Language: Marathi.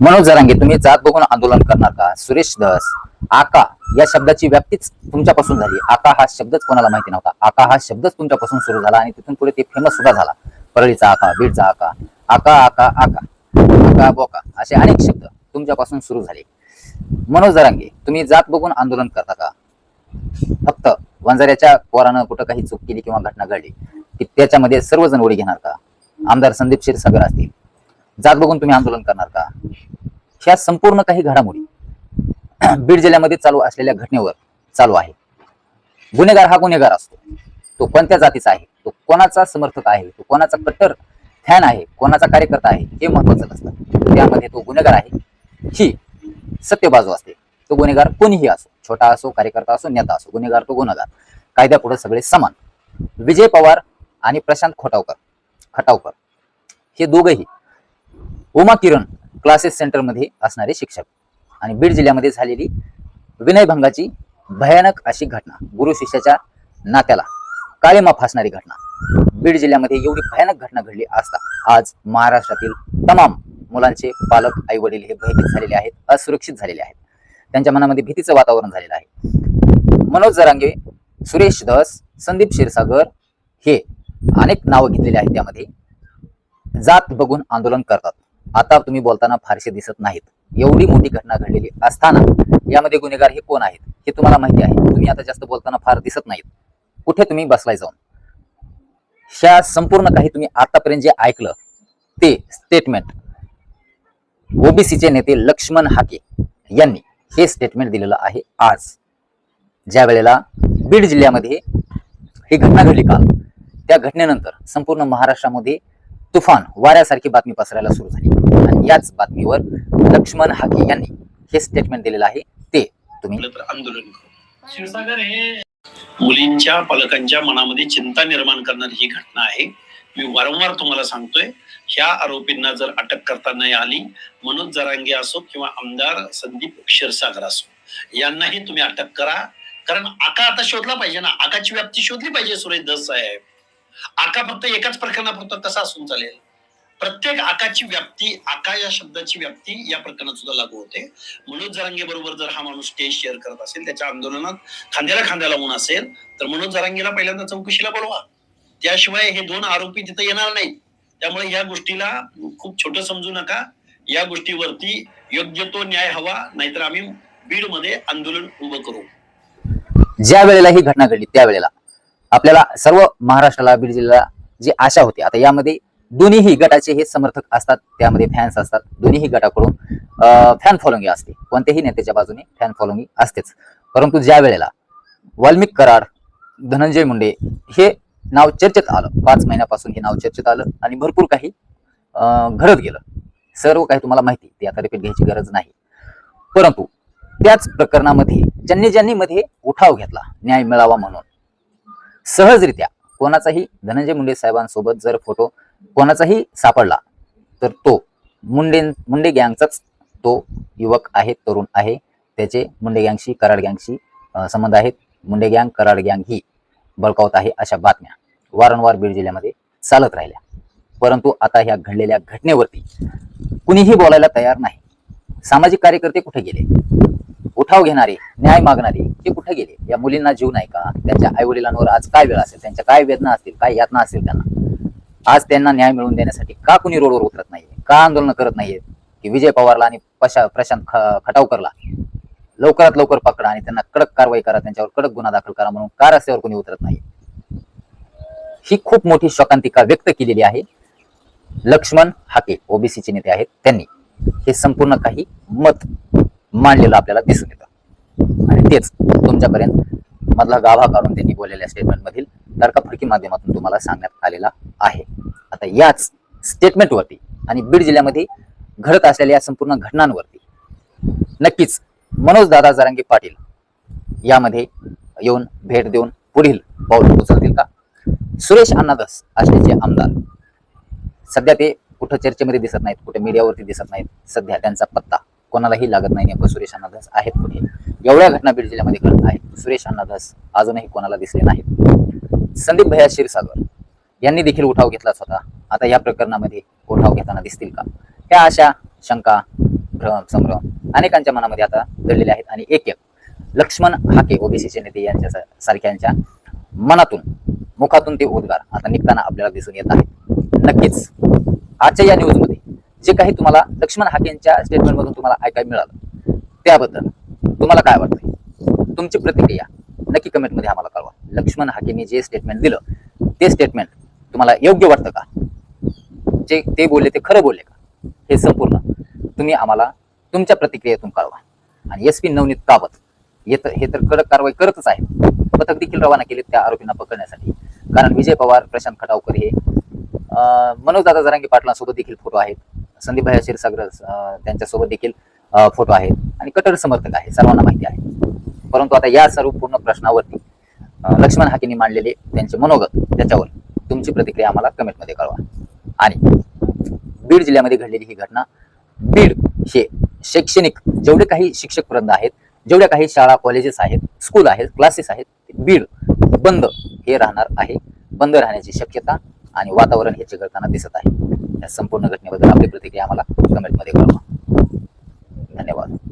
मनोज जरांगे तुम्ही जात बघून आंदोलन करणार का? सुरेश धस आका या शब्दाची व्याप्तीच तुमच्यापासून झाली. आका हा शब्दच कोणाला माहिती नव्हता. आका हा शब्दच तुमच्यापासून सुरू झाला आणि तिथून पुढे ते फेमस सुद्धा झाला. परळीचा आका बीडचा आका आका आका आका आका बोका असे अनेक शब्द तुमच्यापासून सुरू झाले. मनोज जरांगे तुम्ही जात बघून आंदोलन करता का? फक्त वंजाऱ्याच्या पोरानं कुठं काही चूक केली किंवा घटना घडली की त्याच्यामध्ये सर्वजण उडी घेणार का? आमदार संदीप क्षीरसागर असतील. जात बघून तुम्ही आंदोलन करणार का? ह्या संपूर्ण काही घडामोडी बीड जिल्ह्यामध्ये चालू असलेल्या घटनेवर चालू आहे. गुन्हेगार हा गुन्हेगार असतो. तो कोणत्या जातीचा आहे? तो कोणाचा समर्थक आहे? तो कोणाचा कट्टर फॅन आहे? कोणाचा कार्यकर्ता आहे? हे महत्वाचं नसतं. त्यामध्ये तो गुन्हेगार आहे. ही सत्य बाजू असते. तो गुन्हेगार कोणीही असो छोटा असो कार्यकर्ता असो नेता असो गुन्हेगार तो गुन्हेगार. कायद्यापुढे सगळे समान. विजय पवार आणि प्रशांत खोटावकर खटावकर. हे दोघही उमा किरण क्लासेस सेंटरमध्ये असणारे शिक्षक. आणि बीड जिल्ह्यामध्ये झालेली विनयभंगाची भयानक अशी घटना गुरु शिष्याच्या नात्याला काळीमा फासणारी घटना. बीड जिल्ह्यामध्ये एवढी भयानक घटना घडली असता आज महाराष्ट्रातील तमाम मुलांचे पालक आई वडील हे भयभीत झालेले आहेत असुरक्षित झालेले आहेत. त्यांच्या मनामध्ये भीतीचं वातावरण झालेलं आहे. मनोज जरांगे सुरेश धस संदीप क्षीरसागर हे अनेक नावं घेतलेली आहेत त्यामध्ये जात बघून आंदोलन करतात. आता तुम्ही बोलताना फारसे दिसत नाहीत. एवढी मोठी घटना घडलेली असताना यामध्ये गुन्हेगार हे कोण आहेत हे तुम्हाला माहिती आहे. तुम्ही आता जास्त बोलताना फार दिसत नाहीत. कुठे तुम्ही बसलाय जाऊन? ह्या संपूर्ण काही तुम्ही आतापर्यंत जे ऐकलं ते स्टेटमेंट ओबीसीचे नेते लक्ष्मण हाके यांनी हे स्टेटमेंट दिलेलं आहे आज. ज्या वेळेला बीड जिल्ह्यामध्ये ही घटना घडली काल त्या घटनेनंतर संपूर्ण महाराष्ट्रामध्ये तुफान वाऱ्यासारखी बातमी पसरायला सुरू झाली. आणि याच बातमीवर लक्ष्मण हाके यांनी हे स्टेटमेंट दिलेलं आहे. ते तुम्ही आंदोलन क्षीरसागर हे मुलींच्या पालकांच्या मनामध्ये चिंता निर्माण करणारी ही घटना आहे. मी वारंवार तुम्हाला सांगतोय ह्या आरोपींना जर अटक करता नाही आली मनोज जरांगे असो किंवा आमदार संदीप क्षीरसागर असो यांनाही तुम्ही अटक करा. कारण आका आता शोधला पाहिजे ना. आकाची व्याप्ती शोधली पाहिजे सुरेश दस साहेब. आका फक्त एकाच प्रकरणापुरता कसा असून चालेल. प्रत्येक आकाची व्याप्ती आका या शब्दाची व्याप्ती या प्रकरणात सुद्धा लागू होते. मनोज जरांगे बरोबर जर हा माणूस स्टेज शेअर करत असेल त्याच्या आंदोलनात खांद्याला खांद्या लावून असेल तर मनोज जरांगेला पहिल्यांदा चौकशीला बोलवा. त्याशिवाय हे दोन आरोपी तिथे येणार नाहीत. त्यामुळे या गोष्टीला खूप छोट समजू नका. या गोष्टीवरती योग्य तो न्याय हवा नाहीतर आम्ही बीडमध्ये आंदोलन उभं करू. ज्या वेळेला ही घटना घडली त्यावेळेला. आपल्याला सर्व महाराष्ट्राला बीड जिल्ह्याला जी आशा होती आता यामध्ये दोन्हीही गटाचे हे समर्थक असतात त्यामध्ये फॅन्स असतात दोन्हीही गटाकडून फॅन फॉलोइंग असते. कोणत्याही नेत्याच्या बाजूने फॅन फॉलोइंग असतेच. परंतु ज्या वेळेला वाल्मिक कराड धनंजय मुंडे हे नाव चर्चेत आलं पाच महिन्यापासून हे नाव चर्चेत आलं आणि भरपूर काही घडत गेलं. सर्व काही तुम्हाला माहिती ते आता रिपीट घ्यायची गरज नाही. परंतु त्याच प्रकरणामध्ये ज्यांनी ज्यांनी मध्ये उठाव घेतला न्याय मिळावा म्हणून सहजरित्या कोणाचाही धनंजय मुंडे साहेबांसोबत जर फोटो कोणाचाही सापडला तर तो मुंडे मुंडे गँगचाच तो युवक आहे तरुण आहे. त्याचे मुंडे गँगशी कराड गँगशी संबंध आहेत. मुंडे गँग कराड गँग ही बळकावत आहे अशा बातम्या वारंवार बीड जिल्ह्यामध्ये चालत राहिल्या. परंतु आता ह्या घडलेल्या घटनेवरती कुणीही बोलायला तयार नाही. सामाजिक कार्यकर्ते कुठे गेले? उठाव घेणारे न्याय मागणारे हे कुठे गेले? या मुलींना जीव नाही का? त्यांच्या आई वडिलांवर आज काय वेळ असेल? त्यांच्या काय वेदना असतील? काय यातना असतील त्यांना? आज त्यांना न्याय मिळवून देण्यासाठी का कुणी रोडवर उतरत नाहीये? का आंदोलन करत नाहीयेत की विजय पवारला आणि पशा प्रशांत ख- खटावकरला लवकरात लवकर पकडा आणि त्यांना कडक कारवाई करा त्यांच्यावर कडक गुन्हा दाखल करा म्हणून का रस्त्यावर कोणी उतरत नाही ही खूप मोठी शोकांतिका व्यक्त केलेली आहे. लक्ष्मण हाके ओबीसीचे नेते आहेत त्यांनी. हे संपूर्ण काही मत मांडलेलं आपल्याला दिसून येतं. आणि तेच तुमच्यापर्यंत मधला गाभा काढून त्यांनी बोललेल्या स्टेटमेंट मधील तर्कफडकी माध्यमातून तुम्हाला सांगण्यात आलेला आहे. आता याच स्टेटमेंटवरती आणि बीड जिल्ह्यामध्ये घडत असलेल्या या संपूर्ण घटनांवरती नक्कीच मनोज दादा जरांगे पाटील यामध्ये येऊन भेट देऊन पुढील पाऊल उचलतील का? सुरेश अण्णादास असल्याचे आमदार सध्या ते कुठं चर्चेमध्ये दिसत नाहीत कुठे मीडियावरती दिसत नाहीत सध्या त्यांचा पत्ता कोणालाही लागत नाही नेमकं सुरेश अण्णादास आहेत कोणी. एवढ्या घटना बीड जिल्ह्यामध्ये घडत आहेत. सुरेश अण्णादास अजूनही कोणाला दिसले नाहीत. संदीप भैया क्षीरसागर यांनी देखील उठाव घेतलाच होता. आता या प्रकरणामध्ये उठाव घेताना दिसतील का? ह्या अशा शंका भ्रम संभ्रम अनेकांच्या मनामध्ये आता दडलेल्या आहेत आणि एक एक लक्ष्मण हाके ओबीसीचे नेते यांच्या सारख्यांच्या मनातून मुखातून ते उद्गार आता निघताना आपल्याला दिसून येत आहेत. नक्कीच आजच्या या न्यूजमध्ये जे काही तुम्हाला लक्ष्मण हाकेंच्या स्टेटमेंटमधून तुम्हाला ऐकायला मिळालं त्याबद्दल तुम्हाला काय वाटतंय? तुमची प्रतिक्रिया नक्की कमेंटमध्ये आम्हाला कळवा. लक्ष्मण हाकेंनी जे स्टेटमेंट दिलं ते स्टेटमेंट तुम्हाला योग्य वाटतं का? जे ते बोलले ते खरं बोलले का? हे संपूर्ण तुम्ही आम्हाला तुमच्या प्रतिक्रियेतून कळवा. आणि एस पी नवनीत कावत येत हे तर कडक कारवाई करतच आहे पथक देखील रवाना केले त्या आरोपींना पकडण्यासाठी. कारण विजय पवार प्रशांत खटावकर हे मनोज मनोजदादा जरांगे पाटलांसोबत देखील फोटो आहेत. संदीप क्षीरसागर त्यांच्यासोबत देखील फोटो आहेत आणि कट्टर समर्थक आहे सर्वांना माहिती आहे. परंतु आता या सर्व पूर्ण प्रश्नावरती लक्ष्मण हाकेंनी मांडलेले त्यांचे मनोगत त्याच्यावर तुमची प्रतिक्रिया आम्हाला कमेंटमध्ये कळवा. आणि बीड जिल्ह्यामध्ये घडलेली ही घटना बीड हे शैक्षणिक जेवढे काही शिक्षक वृंद आहेत जेवढ्या काही शाळा कॉलेजेस आहेत स्कूल आहेत क्लासेस आहेत बीड बंद हे राहणार आहे. बंद राहण्याची शक्यता आणि वातावरण हे चिघळताना दिसत आहे. या संपूर्ण घटनेबद्दल आपली प्रतिक्रिया आम्हाला कमेंटमध्ये कळवा. धन्यवाद.